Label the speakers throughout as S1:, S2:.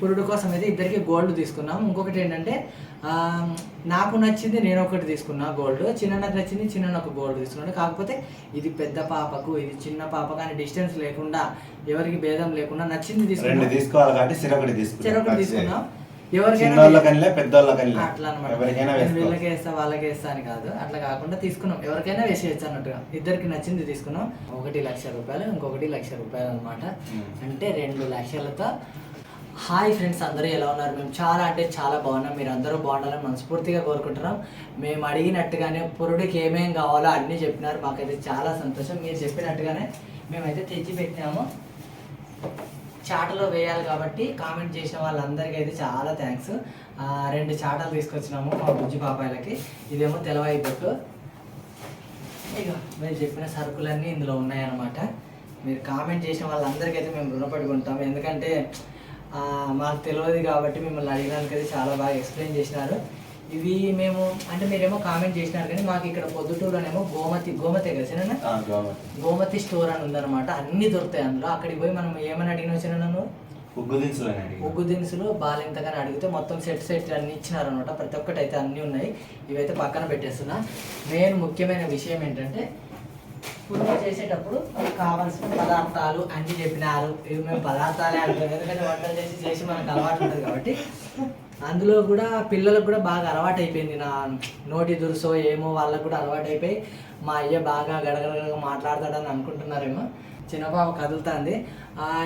S1: పురుడు కోసం అయితే ఇద్దరికి గోల్డ్ తీసుకున్నాం ఇంకొకటి ఏంటంటే నాకు నచ్చింది నేను ఒకటి తీసుకున్నా గోల్డ్ చిన్నకి నచ్చింది చిన్న ఒక గోల్డ్ తీసుకున్నాను కాకపోతే ఇది పెద్ద పాపకు ఇది చిన్న పాప కానీ డిస్టెన్స్ లేకుండా ఎవరికి భేదం లేకుండా నచ్చింది తీసుకున్నాం.
S2: తీసుకోవాలి కాబట్టి తీసుకున్నాం.
S1: తీసుకున్నాం. వీళ్ళకి వేస్తా వాళ్ళకి వేస్తా అని కాదు. అట్లా కాకుండా తీసుకున్నాం. ఎవరికైనా వేసేయచ్చు అన్నట్టుగా. ఇద్దరికి నచ్చింది తీసుకున్నాం. ఒకటి లక్ష రూపాయలు ఇంకొకటి లక్ష రూపాయలు అనమాట. అంటే రెండు లక్షలతో హాయ్ ఫ్రెండ్స్ అందరూ ఎలా ఉన్నారు? మేము చాలా అంటే చాలా బాగున్నాం. మీరు అందరూ బాగుండాలని మనస్ఫూర్తిగా కోరుకుంటున్నాం. మేము అడిగినట్టుగానే పురుడికి ఏమేం కావాలో అన్నీ చెప్పినారు. మాకైతే చాలా సంతోషం. మీరు చెప్పినట్టుగానే మేమైతే తెచ్చి పెట్టినాము. చాటలో వేయాలి కాబట్టి కామెంట్ చేసిన వాళ్ళందరికీ అయితే చాలా థ్యాంక్స్ రెండు చాటలు తీసుకొచ్చినాము మా బుజ్జి పాపాయలకి. ఇదేమో తెలవాయి బొట్టు. ఇక మీరు చెప్పిన సరుకులన్నీ ఇందులో ఉన్నాయన్నమాట. మీరు కామెంట్ చేసిన వాళ్ళందరికీ అయితే మేము రుణపడి ఉంటాము. ఎందుకంటే మాకు తెలియదు కాబట్టి మిమ్మల్ని అడిగినందుకు అయితే చాలా బాగా ఎక్స్ప్లెయిన్ చేసినారు. ఇవి మేము అంటే మీరేమో కామెంట్ చేసినారు కానీ మాకు ఇక్కడ పొద్దుటూరులోనేమో గోమతి గోమతే కదా
S2: గోమతి.
S1: స్టోర్ అని ఉందన్నమాట. అన్ని దొరుకుతాయి అందులో. అక్కడికి పోయి మనం ఏమని అడిగిన వచ్చిన నన్ను
S2: ఉగ్గు దినుసులని అడిగి
S1: ఉగ్గు దినుసులు బాలింతగానే అడిగితే మొత్తం సెట్ సెట్ అన్ని ఇచ్చినారనమాట ప్రతి ఒక్కటి అయితే అన్నీ ఉన్నాయి. ఇవైతే పక్కన పెట్టేస్తున్నా. మెయిన్ ముఖ్యమైన విషయం ఏంటంటే పురుగు చేసేటప్పుడు కావాల్సిన పదార్థాలు అన్ని చెప్పినారు. ఇవి మేము పదార్థాలే అంటాం ఎందుకంటే వంటలు చేసి చేసి మనకు అలవాటు ఉంటుంది కాబట్టి. అందులో కూడా పిల్లలకు కూడా బాగా అలవాటు అయిపోయింది. నా నోటి దురుసో ఏమో వాళ్ళకు కూడా అలవాటు అయిపోయి మా అయ్య బాగా గడగడగా మాట్లాడతాడని అనుకుంటున్నారేమో. చిన్నబాబు కదులుతుంది.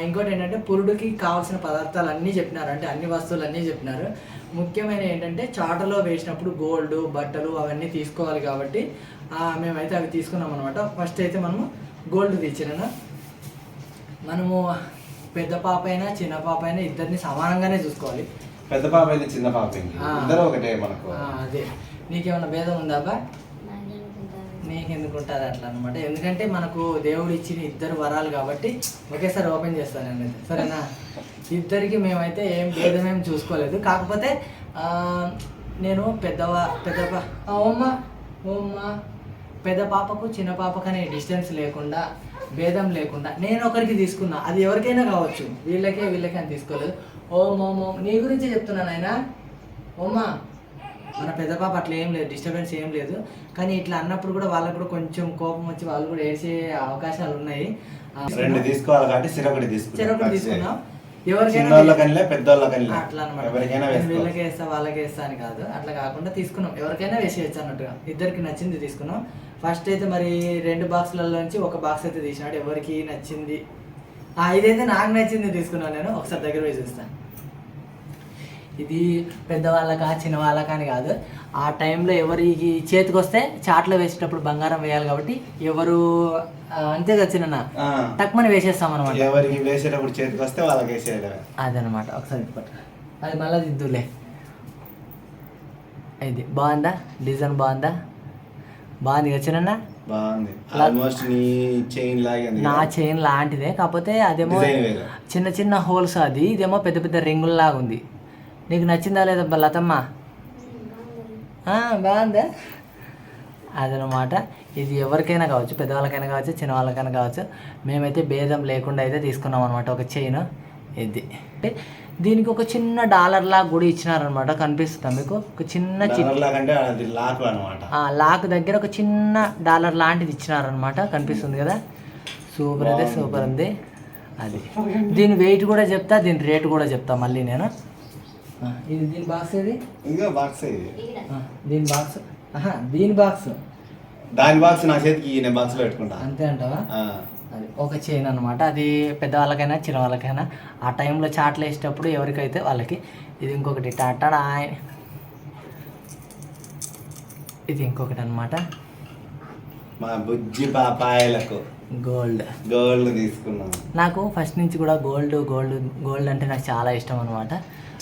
S1: ఇంకోటి ఏంటంటే పురుడుకి కావాల్సిన పదార్థాలు అన్నీ చెప్పినారు. అంటే అన్ని వస్తువులు అన్నీ చెప్పినారు. ముఖ్యమైన ఏంటంటే చాటలో వేసినప్పుడు గోల్డ్ బట్టలు అవన్నీ తీసుకోవాలి కాబట్టి ఆ, మేమైతే అవి తీసుకున్నాం అనమాట ఫస్ట్ అయితే మనము గోల్డ్ తెచ్చినా మనము పెద్ద పాప అయినా చిన్న పాప అయినా ఇద్దరిని సమానంగానే చూసుకోవాలి.
S2: పెద్ద పాప అయితే చిన్న పాప. ఇద్దరు ఒకటే మనకు.
S1: అదే. నీకేమైనా భేదం ఉందా బా నీకు ఎందుకు ఉంటుంది అట్లా అనమాట ఎందుకంటే మనకు దేవుడు ఇచ్చిన ఇద్దరు వరాలు కాబట్టి ఒకేసారి ఓపెన్ చేస్తాను నేను సరేనా? ఇద్దరికి మేమైతే ఏం భేదం ఏం చూసుకోలేదు. కాకపోతే నేను పెద్దవా పెద్ద ఓమ్మ ఓమ్మ పెద్ద పాపకు చిన్న పాపకు అనే డిస్టెన్స్ లేకుండా భేదం లేకుండా నేను ఒకరికి తీసుకున్నా. అది ఎవరికైనా కావచ్చు. వీళ్ళకే వీళ్ళకే అని తీసుకోలేదు. ఓం ఓం ఓం. నీ గురించే చెప్తున్నాను ఆయన ఓమ్మా మన పెద్ద పాప అట్లా ఏం లేదు డిస్టర్బెన్స్ ఏం లేదు. కానీ ఇట్లా అన్నప్పుడు కూడా వాళ్ళకు కూడా కొంచెం కోపం వచ్చి వాళ్ళు కూడా ఏడ్చే అవకాశాలు ఉన్నాయి.
S2: రెండు తీసుకోవాలి కాబట్టి
S1: చెరొకటి తీసుకున్నాం. ఎవరికైనా
S2: చిన్నోళ్ళ కనిలే పెద్దోళ్ళ కనిలే
S1: అట్లా అనమాట
S2: ఎవరికైనా
S1: వీళ్ళకి వేస్తా వాళ్ళకి వేస్తా అని కాదు. అట్లా కాకుండా తీసుకున్నాం. ఎవరికైనా వేసేయచ్చు అన్నట్టుగా. ఇద్దరికి నచ్చింది తీసుకున్నాం. ఫస్ట్ అయితే మరి రెండు బాక్సులలో నుంచి ఒక బాక్స్ అయితే తీసినాడు. ఎవరికి నచ్చింది? ఆ, ఇదైతే నాకు నచ్చింది తీసుకున్నాను నేను. ఒకసారి దగ్గర పోయి చూస్తాను. ఇది పెద్దవాళ్ళకా చిన్న వాళ్ళకా అని కాదు. ఆ టైంలో ఎవరికి చేతికి వస్తే చాట్లో వేసేటప్పుడు బంగారం వేయాలి కాబట్టి ఎవరు అంతే కదా చిన్న. టక్మని వేసేస్తాం అనమాట
S2: ఎవరికి వేసేటప్పుడు చేతికి వస్తే వాళ్ళకి వేసేయడమే.
S1: అదనమాట ఒకసారి అది మళ్ళీ దిద్దులే. ఇది బాగుందా? డిజైన్ బాగుందా? బాగుంది కదా చిన్న
S2: బాగుంది. ఆల్మోస్ట్ నీ చైన్ లాగే
S1: నా లాంటిదే కాకపోతే అదేమో చిన్న చిన్న హోల్స్ అది ఇదేమో పెద్ద పెద్ద రింగుల్లాగా ఉంది నీకు నచ్చిందా లేదా లతమ్మ? బాగుందా? అదనమాట. ఇది ఎవరికైనా కావచ్చు పెద్దవాళ్ళకైనా కావచ్చు చిన్న వాళ్ళకైనా కావచ్చు మేమైతే భేదం లేకుండా అయితే తీసుకున్నాం అనమాట ఒక చైన్. ఇది. అంటే దీనికి ఒక చిన్న డాలర్ లాగా కూడా ఇచ్చినారనమాట కనిపిస్తుందా మీకు? ఒక చిన్న
S2: లాక్
S1: లాక్ దగ్గర ఒక చిన్న డాలర్ లాంటిది ఇచ్చినారనమాట కనిపిస్తుంది కదా? సూపర్ అయితే సూపర్ ఉంది. అది. దీని వెయిట్ కూడా చెప్తా దీని రేట్ కూడా చెప్తా మళ్ళీ నేను. ఇది దీని బాక్స్ ఇది
S2: ఇంకా బాక్స్ ఇది
S1: దీని బాక్స్ ఆహా దీని బాక్స్
S2: దాని బాక్స్ నా చేతికి నేను బాక్స్ పెట్టుకుంటా.
S1: అంతే అంటావా. అది ఒక చైన్ అనమాట అది పెద్దవాళ్ళకైనా చిన్న వాళ్ళకైనా ఆ టైంలో చాట్లు వేసేటప్పుడు ఎవరికైతే వాళ్ళకి. ఇది ఇంకొకటి. టాటా ఇది ఇంకొకటి అనమాట
S2: మా బుజ్జి పాపాయలకు
S1: గోల్డ్
S2: గోల్డ్ తీసుకున్నాం
S1: నాకు ఫస్ట్ నుంచి కూడా గోల్డ్ గోల్డ్ గోల్డ్ అంటే నాకు చాలా ఇష్టం అనమాట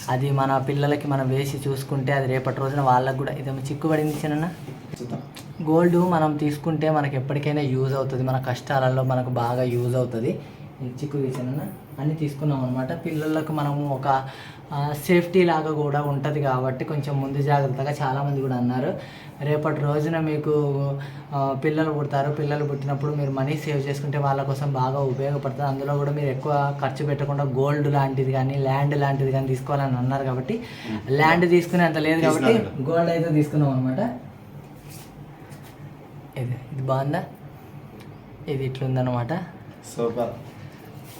S1: అది మన పిల్లలకి మనం వేసి చూసుకుంటే అది రేపటి రోజున వాళ్ళకు కూడా ఇదేమో చిక్కుబడింది చిన్న గోల్డ్ మనం తీసుకుంటే మనకి ఎప్పటికైనా యూజ్ అవుతుంది. మన కష్టాలలో మనకు బాగా యూజ్ అవుతుంది. చిక్కు తీసానన్న అన్నీ తీసుకున్నాం అనమాట పిల్లలకు మనము ఒక సేఫ్టీ లాగా కూడా ఉంటుంది కాబట్టి కొంచెం ముందు జాగ్రత్తగా చాలామంది కూడా అన్నారు. రేపటి రోజున మీకు పిల్లలు పుడతారు. పిల్లలు పుట్టినప్పుడు మీరు మనీ సేవ్ చేసుకుంటే వాళ్ళ కోసం బాగా ఉపయోగపడుతుంది అందులో కూడా మీరు ఎక్కువ ఖర్చు పెట్టకుండా గోల్డ్ లాంటిది కానీ ల్యాండ్ లాంటిది కానీ తీసుకోవాలని అన్నారు కాబట్టి ల్యాండ్ తీసుకునే అంత లేదు కాబట్టి. గోల్డ్ అయితే తీసుకున్నాం అనమాట ఇది ఇది బాగుందా? ఇది ఇట్లుందనమాట
S2: సూపర్.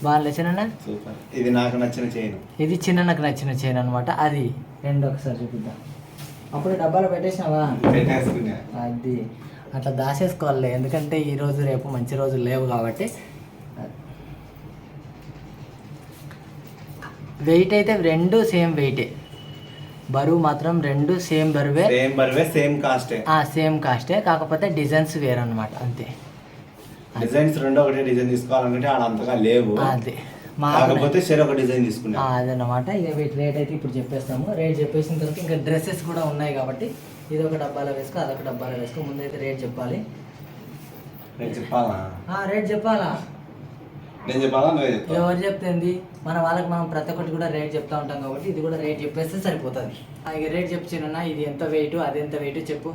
S1: బాగా చిన్న
S2: సూపర్. ఇది నాకు నచ్చిన చైన్.
S1: ఇది చిన్న నాకు నచ్చిన చైన్ అనమాట అది రెండు ఒకసారి చూపిద్దాం. అప్పుడు డబ్బాలో పెట్టేసినావా?
S2: పెట్టేసుకున్నా.
S1: అది. అట్లా దాచేసుకోవాలి. ఎందుకంటే ఈ రోజు రేపు మంచి రోజులు లేవు కాబట్టి. వెయిట్ అయితే రెండు సేమ్ వెయిటే బరువు మాత్రం రెండు సేమ్ బరువే.
S2: సేమ్ బర్వే సేమ్ కాస్టే.
S1: సేమ్ కాస్టే. కాకపోతే డిజైన్స్ వేరనమాట అంతే.
S2: డిజైన్స్ రెండో ఒకటే డిజైన్ తీసుకోవాలంటే ఆడ అంతగా లేవు.
S1: అదే.
S2: కాకపోతే సరే ఒక డిజైన్ తీసుకున్నా.
S1: అదన్నమాట. ఇక వీటి రేట్ అయితే ఇప్పుడు చెప్పేస్తాము. రేట్ చెప్పేసిన తర్వాత ఇంకా డ్రెస్సెస్ కూడా ఉన్నాయి కాబట్టి ఇది ఒక డబ్బాలో వేసుకో అదొక డబ్బాలో వేసుకో. ముందు అయితే రేట్ చెప్పాలి.
S2: నేను చెప్పాలా?
S1: రేట్ చెప్పాలా?
S2: నేను చెప్పాలా?
S1: ఎవరు చెప్తుంది మన వాళ్ళకి మనం ప్రతి ఒక్కటి కూడా రేట్ చెప్తా ఉంటాం కాబట్టి ఇది కూడా రేట్ చెప్పేస్తే సరిపోతుంది. ఇక రేట్ చెప్తున్నా ఇది ఎంత వెయిట్ అది ఎంత వెయిట్ చెప్పు.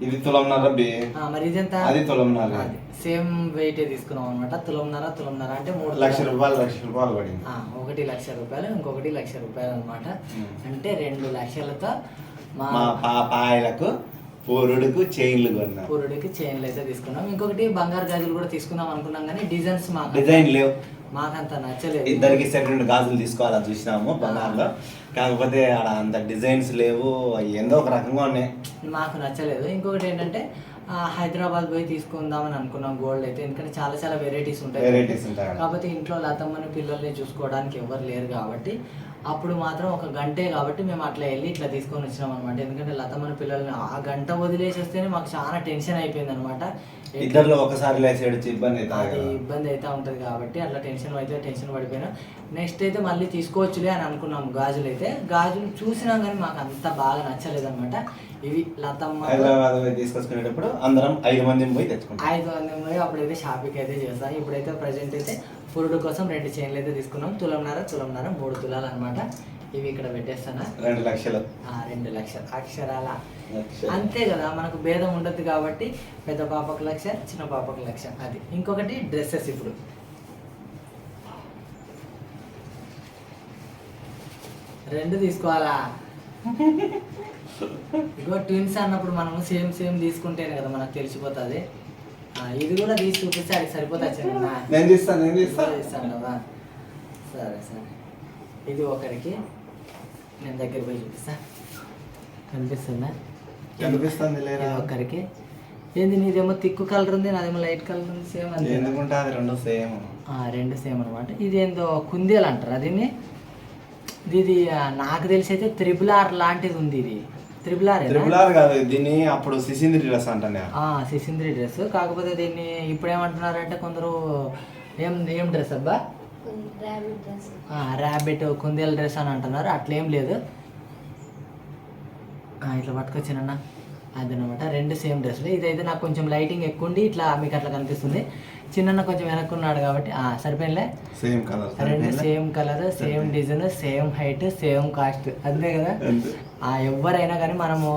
S2: ఇది తులంన్నర బి.
S1: ఆ, మరి ఎంత
S2: అది తులంన్నర
S1: అది. సేమ్ వెయిటే తీసుకున్నాం అనమాట తులంన్నర తులంన్నర అంటే మూడు
S2: లక్ష. రూపాయలు లక్ష రూపాయలు పడింది.
S1: ఆ, ఒకటి లక్ష రూపాయలు ఇంకొకటి లక్ష రూపాయలు అనమాట
S2: ఉమ్.
S1: అంటే రెండు లక్షలతో మా
S2: మా పాపాయలకు పూరుడుకు చైన్లు కొన్నా.
S1: పూరుడికి చైన్లు అయితే తీసుకున్నాం. ఇంకొకటి బంగారు గాజులు కూడా తీసుకుందాం అనుకున్నాం కానీ డిజైన్స్ మాకు
S2: డిజైన్ లేవు.
S1: మాకంత నచ్చలేదు.
S2: ఇద్దరికి సెట్ రెండు గాజులు తీసుకోవాలని చూసినాము బంగారులో. కాకపోతే ఆడ అంత డిజైన్స్ లేవు. ఏందో ఒక రకంగా ఉన్నాయి.
S1: మాకు నచ్చలేదు. ఇంకొకటి ఏంటంటే హైదరాబాద్ పోయి తీసుకుందామని అనుకున్నాం గోల్డ్ అయితే. ఎందుకంటే చాలా చాలా వెరైటీస్ ఉంటాయి
S2: వెరైటీస్ ఉంటాయి.
S1: కాకపోతే ఇంట్లో లతమ్మని పిల్లల్ని చూసుకోవడానికి ఎవరు లేరు కాబట్టి అప్పుడు మాత్రం ఒక గంటే కాబట్టి మేము అట్లా వెళ్ళి ఇట్లా తీసుకొని వచ్చినాం అనమాట ఎందుకంటే లతమ్మని పిల్లల్ని ఆ గంట వదిలేసేస్తేనే మాకు చాలా టెన్షన్ అయిపోయింది అనమాట
S2: ఇద్దరిలో ఒకసారి ఇబ్బంది
S1: అది
S2: కదా.
S1: ఇబ్బంది అయితే ఉంటుంది కాబట్టి అట్లా టెన్షన్ అయితే టెన్షన్ పడిపోయినా. నెక్స్ట్ అయితే మళ్ళీ తీసుకోవచ్చులే అని అనుకున్నాం గాజులు అయితే. గాజులు చూసినాం కానీ మాకు అంత బాగా నచ్చలేదు అనమాట ఇవి లతమ్మ
S2: హైదరాబాద్ పోయి తీసుకొచ్చుకునేటప్పుడు అందరం ఐదు మంది పోయి తెచ్చుకుంటాం.
S1: ఐదు వందలు అప్పుడైతే షాపింగ్ అయితే చేస్తాం. ఇప్పుడైతే ప్రజెంట్ అయితే పురుడు కోసం రెండు చైన్లు అయితే తీసుకున్నాం. తులంన్నర తులంన్నర మూడు తులాలు అనమాట ఇవి ఇక్కడ పెట్టేస్తానా?
S2: రెండు లక్షలు.
S1: రెండు లక్షలు. అక్షరాల. అంతే కదా మనకు భేదం ఉండదు కాబట్టి పెద్ద పాపకు లక్ష చిన్న పాపకు లక్ష. అది. ఇంకొకటి డ్రెస్సెస్ ఇప్పుడు. రెండు తీసుకోవాలా? ఇగో ట్విన్స్ అన్నప్పుడు మనము సేమ్ సేమ్ తీసుకుంటేనే కదా మనకు తెలిసిపోతుంది. ఇది కూడా తీసి చూపిస్తే అది సరిపోతా చిన్న
S2: నేను తీస్తాను నేను తీస్తాను
S1: ఇస్తాను కదా సరే సరే. ఇది ఒకరికి నేను దగ్గర పోయి చూపిస్తా. కనిపిస్తుందా?
S2: కనిపిస్తుంది లేరా?
S1: ఇది ఒక్కరికి ఏంది నీదేమో తిక్కు కలర్ ఉంది నాదేమో లైట్ కలర్ ఉంది సేమ్ అంతే.
S2: ఎందుకుంటే అది రెండు సేమ్.
S1: రెండు సేమ్ అనమాట ఇది ఏందో కుందేలు అంటారు దీన్ని ఇది నాకు తెలిసి అయితే త్రిబుల్ ఆర్ లాంటిది ఉంది ఇది. త్రిబుల్ ఆర్
S2: త్రిపుల్ ఆర్ కాదు దీన్ని అప్పుడు సిసింద్రి డ్రెస్ అంటాను.
S1: సిసింద్రి డ్రెస్. కాకపోతే దీన్ని ఇప్పుడు ఏమంటున్నారంటే కొందరు ఏం ఏం డ్రెస్ అబ్బా?
S3: ర్యాబిట్
S1: కుందేలు డ్రెస్ అని అంటున్నారు. అట్లేం లేదు. ఆ, ఇట్లా పట్టుకొచ్చానన్న. అదనమాట. రెండు సేమ్ డ్రెస్సులు. ఇదైతే నాకు కొంచెం లైటింగ్ ఎక్కువ ఉండి ఇట్లా మీకు అట్లా కనిపిస్తుంది. చిన్న కొంచెం వెనక్కున్నాడు కాబట్టి ఆ, సరిపోయినలే
S2: సేమ్ కలర్
S1: రెండు same colour same design same height same cost అంతే కదా? ఆ ఎవరైనా కానీ మనము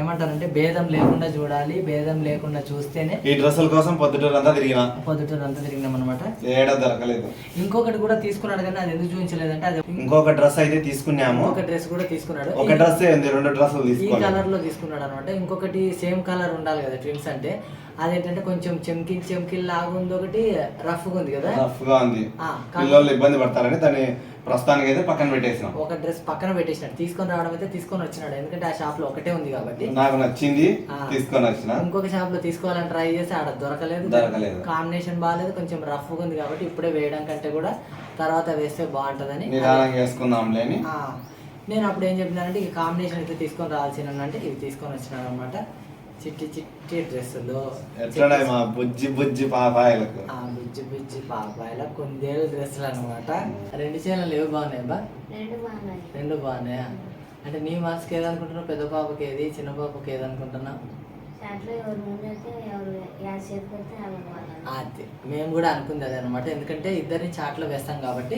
S1: ఏమంటారంటే భేదం లేకుండా చూడాలి భేదం లేకుండా చూస్తేనే
S2: ఈ డ్రెస్సుల కోసం పొద్దుటూరు అంతా తిరిగిన?
S1: పొద్దుటూరు అంతా తిరిగినాం అనమాట
S2: ఏడ దొరకలేదు.
S1: ఇంకొకటి కూడా తీసుకున్నాడు కానీ అది ఎందుకు చూపించలేదంటే అది
S2: ఇంకొక డ్రెస్ అయితే తీసుకున్నాము.
S1: ఒక డ్రెస్ కూడా తీసుకున్నాడు.
S2: ఒక డ్రెస్ రెండు డ్రెస్సులు
S1: ఈ కలర్లో తీసుకున్నాడు అనమాట ఇంకొకటి సేమ్ కలర్ ఉండాలి కదా ట్విన్స్ అంటే. అదేంటంటే కొంచెం చెమ్కిల్ చెమ్కిల్ లాగా ఉంది ఒకటి రఫ్ ఉంది కదా?
S2: రఫ్గా ఉంది పిల్లలు ఇబ్బంది పడతారని దాన్ని ప్రస్తుతానికి అయితే పక్కన పెట్టేసినాం.
S1: ఒక డ్రెస్ పక్కన పెట్టేసినాడు. తీసుకొని రావడం అయితే తీసుకొని వచ్చినాడు. ఎందుకంటే ఆ షాప్లో ఒకటే ఉంది కాబట్టి.
S2: నాకు నచ్చింది. తీసుకొని వచ్చిన.
S1: ఇంకొక షాప్లో తీసుకోవాలని ట్రై చేసి ఆడ దొరకలేదు.
S2: దొరకలేదు.
S1: కాంబినేషన్ బాగాలేదు కొంచెం రఫ్ ఉంది కాబట్టి ఇప్పుడే వేయడం కంటే కూడా తర్వాత వేస్తే బాగుంటదని.
S2: నిదానంగా వేసుకుందాంలే అని
S1: నేను అప్పుడు ఏం చెప్పినానంటే ఈ కాంబినేషన్ అయితే తీసుకొని రావాల్సిన అంటే ఇవి తీసుకొని వచ్చినాను అనమాట చిట్టి చిట్టి డ్రెస్సులు
S2: ఎట్లా మా బుజ్జి బుజ్జి పాపాయలకు?
S1: ఆ బుజ్జి బుజ్జి పాపాయిల కొందేలు డ్రెస్సులు అనమాట రెండు చీరలు లేవు బాగున్నాయి బా?
S3: రెండు బాగున్నాయి.
S1: రెండు బాగున్నాయా? అంటే నీ మనసుకి ఏదనుకుంటున్నావు పెద్ద పాపకి ఏది చిన్న పాపకి
S3: ఎవరు వాళ్ళు
S1: అది మేము కూడా అనుకుంది అదే అనమాట ఎందుకంటే ఇద్దరిని చాట్లో వేస్తాం కాబట్టి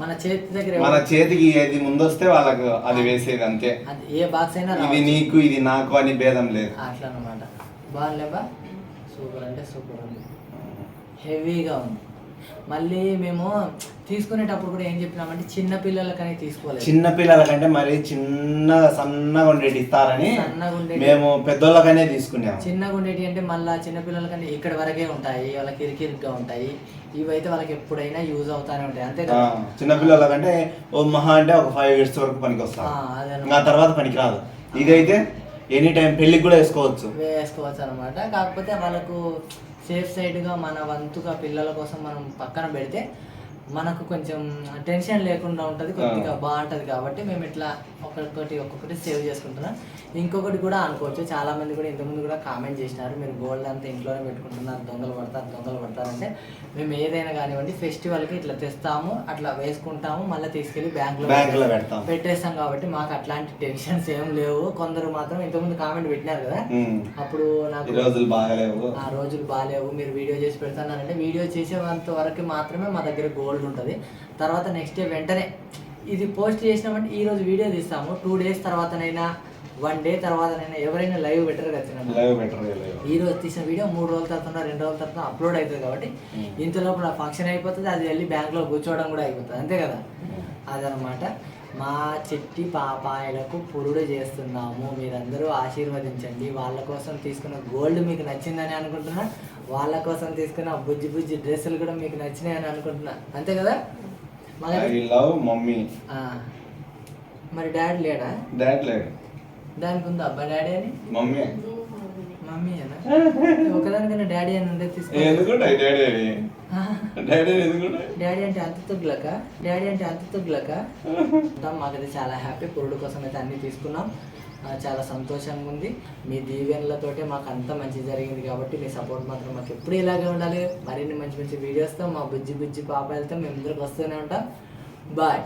S1: మన చేతి దగ్గర
S4: మన చేతికి ఏది ముందొస్తే వాళ్ళకు అది వేసేది అంతే.
S1: అది ఏ బాక్స్ అయినా
S4: ఇది. నీకు ఇది నాకు అని భేదం లేదు.
S1: అట్లా అనమాట బాగాలేబా సూపర్ అంటే సూపర్ ఉంది. హెవీగా ఉంది. మళ్ళీ మేము తీసుకునేటప్పుడు కూడా ఏం చెప్పినామంటే చిన్న పిల్లలకని తీసుకోలేదు.
S2: చిన్న పిల్లల కంటే మరి చిన్నగా సన్నగా ఉండేటి ఇస్తారని
S1: సన్నగా ఉండేటి.
S2: మేము పెద్దోళ్ళకనే తీసుకున్నాము.
S1: చిన్నగా ఉండేటి అంటే మళ్ళీ చిన్న పిల్లలకంటే ఇక్కడ వరకే ఉంటాయి వాళ్ళకి ఇరికిరిగ్గా ఉంటాయి. ఇవైతే వాళ్ళకి ఎప్పుడైనా యూజ్ అవుతానే ఉంటాయి. అంతే
S2: ఆ,
S1: కదా
S2: చిన్న పిల్లల కంటే ఓ మహా అంటే ఒక ఫైవ్ ఇయర్స్ వరకు పనికి
S1: ఆ,
S2: వస్తాం. ఇంకా తర్వాత పనికి రాదు ఇదైతే ఎనీ టైం పెళ్ళికి కూడా వేసుకోవచ్చు.
S1: వేసుకోవచ్చు అనమాట కాకపోతే వాళ్ళకు సేఫ్ సైడ్గా మన వంతుగా పిల్లల కోసం మనం పక్కన పెడితే మనకు కొంచెం టెన్షన్ లేకుండా ఉంటుంది కొద్దిగా బాగుంటుంది కాబట్టి మేము ఇట్లా ఒక్కొక్కటి ఒక్కొక్కటి సేవ్ చేసుకుంటున్నాం ఇంకొకటి కూడా అనుకోవచ్చు చాలా మంది కూడా ఇంతకుముందు కూడా కామెంట్ చేసినారు మీరు గోల్డ్ అంతా ఇంట్లోనే పెట్టుకుంటున్నారు దొంగలు పడతారు దొంగలు పడతారంటే మేము ఏదైనా కానివ్వండి ఫెస్టివల్కి ఇట్లా తెస్తాము అట్లా వేసుకుంటాము మళ్ళీ తీసుకెళ్ళి బ్యాంకులో. పెట్టేస్తాం కాబట్టి మాకు అట్లాంటి టెన్షన్స్ ఏం లేవు కొందరు మాత్రం ఇంతకుముందు కామెంట్ పెట్టినారు కదా. అప్పుడు నాకు
S4: రోజులు బాగలేవు
S1: ఆ రోజులు బాగాలేవు మీరు వీడియో చేసి పెడతానంటే వీడియో చేసేంత వరకు మాత్రమే మా దగ్గర గోల్డ్ ఉంటుంది. తర్వాత నెక్స్ట్ డే వెంటనే ఇది పోస్ట్ చేసినామంటే ఈ రోజు వీడియో తీస్తాము. టూ డేస్ తర్వాతనైనా వన్ డే తర్వాతనైనా ఎవరైనా లైవ్ బెటర్ ఈ రోజు తీసిన వీడియో మూడు రోజుల తర్వాత రెండు రోజుల తర్వాత అప్లోడ్ అవుతుంది కాబట్టి ఇంతలోపు ఫంక్షన్ అయిపోతుంది. అది వెళ్ళి బ్యాంక్లో కూర్చోవడం కూడా అయిపోతుంది. అంతే కదా? అదనమాట. మా చెట్టి పాపాయలకు పురుడు చేస్తున్నాము. మీరందరూ ఆశీర్వదించండి. వాళ్ళ కోసం తీసుకున్న గోల్డ్ మీకు నచ్చిందని అనుకుంటున్నా. వాళ్ళ కోసం తీసుకున్న బుజ్జి బుజ్జి డ్రెస్సులు కూడా మీకు నచ్చినాయని అనుకుంటున్నా. అంతే కదా?
S4: I love mummy.
S1: మరి డాడీ లేడా?
S4: డాడ్ లేడు.
S1: దానికి ఉందా అబ్బా డాడీ అని?
S4: మమ్మీ.
S1: మమ్మీ అనా ఒకదానికన్నా డాడీ అని ఉండే తీసుకో.
S4: డాడీ అని? డాడీ
S1: అంటే అంత తుగ్లక? డాడీ అంటే అంత తుగ్లక? మాకైతే చాలా హ్యాపీ పురుడు కోసం అయితే అన్ని తీసుకున్నాం. చాలా సంతోషంగా ఉంది. మీ దీవెనలతోటే మాకు అంత మంచి జరిగింది కాబట్టి మీ సపోర్ట్ మాత్రం మాకు ఎప్పుడు ఇలాగే ఉండాలి. మరిన్ని మంచి మంచి వీడియోస్తో మా బుజ్జి బుజ్జి పాపాలతో మేము ఇద్దరికి వస్తూనే ఉంటాం. బాయ్